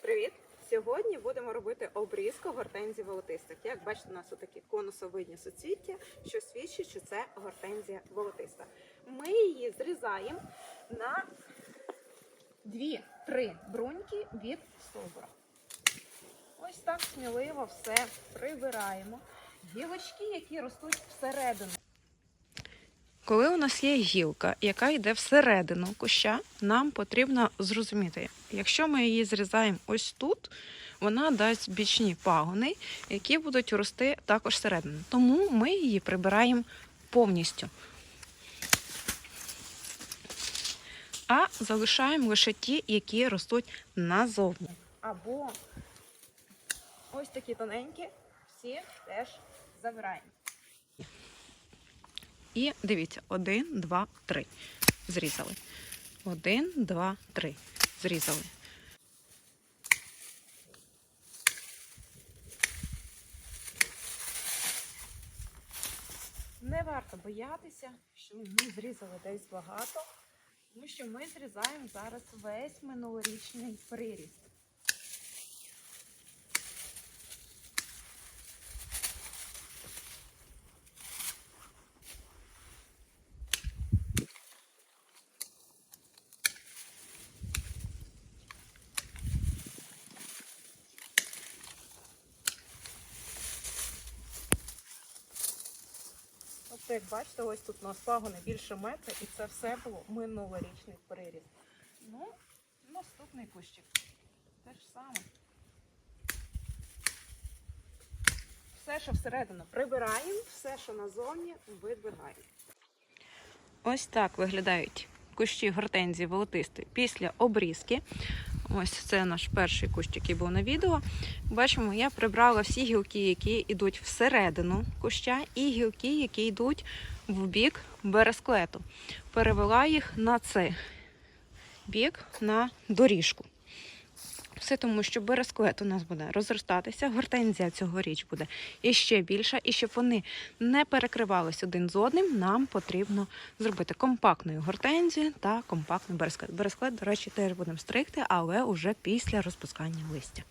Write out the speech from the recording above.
Привіт! Сьогодні будемо робити обрізку гортензій волотистих. Як бачите, у нас такі конусовидні суцвіття, що свідчить, що це гортензія волотиста. Ми її зрізаємо на 2-3 бруньки від стовбура. Ось так сміливо все прибираємо. Гілочки, які ростуть всередину. Коли у нас є гілка, яка йде всередину куща, нам потрібно зрозуміти, якщо ми її зрізаємо ось тут, вона дасть бічні пагони, які будуть рости також всередину. Тому ми її прибираємо повністю. А залишаємо лише ті, які ростуть назовні. Або ось такі тоненькі, всі теж забираємо. І дивіться, один, два, три. Зрізали. Один, два, три. Зрізали. Не варто боятися, що ми зрізали десь багато, тому що ми зрізаємо зараз весь минулорічний приріст. От як бачите, ось тут у нас пагони більше метра, і це все було минулорічний приріст. Ну, наступний кущик. Те ж саме. Все, що всередину прибираємо, все, що назовні, видвигаємо. Ось так виглядають кущі гортензії волотисти після обрізки. Ось це наш перший кущ, який був на відео. Бачимо, я прибрала всі гілки, які йдуть всередину куща, і гілки, які йдуть в бік бересклету. Перевела їх на цей бік на доріжку. Все тому, що бересклет у нас буде розростатися, гортензія цьогоріч буде іще більша, і щоб вони не перекривались один з одним, нам потрібно зробити компактну гортензію та компактний бересклет. Бересклет, до речі, теж будемо стригти, але вже після розпускання листя.